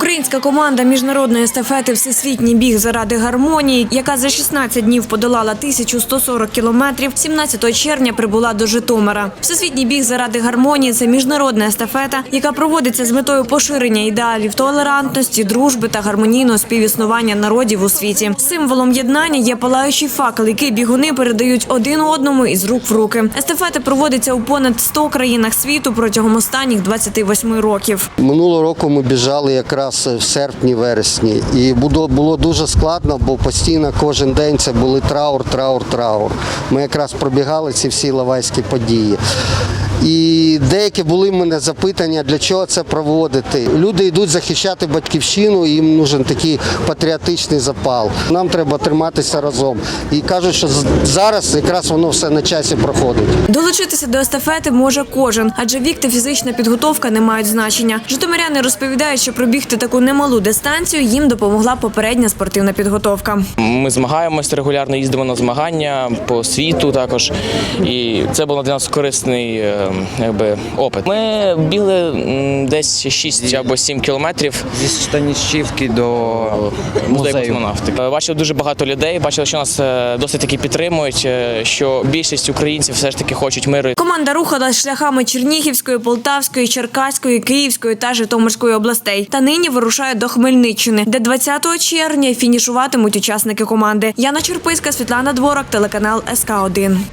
Українська команда міжнародної естафети Всесвітній біг заради гармонії, яка за 16 днів подолала 1140 кілометрів, 17 червня прибула до Житомира. Всесвітній біг заради гармонії це міжнародна естафета, яка проводиться з метою поширення ідеалів толерантності, дружби та гармонійного співіснування народів у світі. Символом єднання є палаючий факел, який бігуни передають один одному із рук в руки. Естафета проводиться у понад 100 країнах світу протягом останніх 28 років. Минулого року ми біжали якраз в серпні-вересні, і було дуже складно, бо постійно кожен день це були траур, траур, траур. Ми якраз пробігали ці всі лавайські події. І деякі були в мене запитання, для чого це проводити. Люди йдуть захищати батьківщину, їм нужен такий патріотичний запал. Нам треба триматися разом. І кажуть, що з- зараз якраз воно все на часі проходить. Долучитися до естафети може кожен, адже вік та фізична підготовка не мають значення. Житомиряни розповідають, що пробігти таку немалу дистанцію їм допомогла попередня спортивна підготовка. Ми змагаємось регулярно, їздимо на змагання по світу також. І це був для нас корисний е, якби, опит. Ми бігли десь 6 або 7 кілометрів. Зі Станішівки до музею. космонавтики. Е, Бачив дуже багато людей, бачили, що нас е, досить таки підтримують, е, що більшість українців все ж таки хочуть миру. Команда рухалась шляхами Чернігівської, Полтавської, Черкаської, Київської та Житомирської областей. Та нині вирушає до Хмельниччини, де 20 червня фінішуватимуть учасники команди. Яна Черписька, Світлана Дворак, телеканал СК 1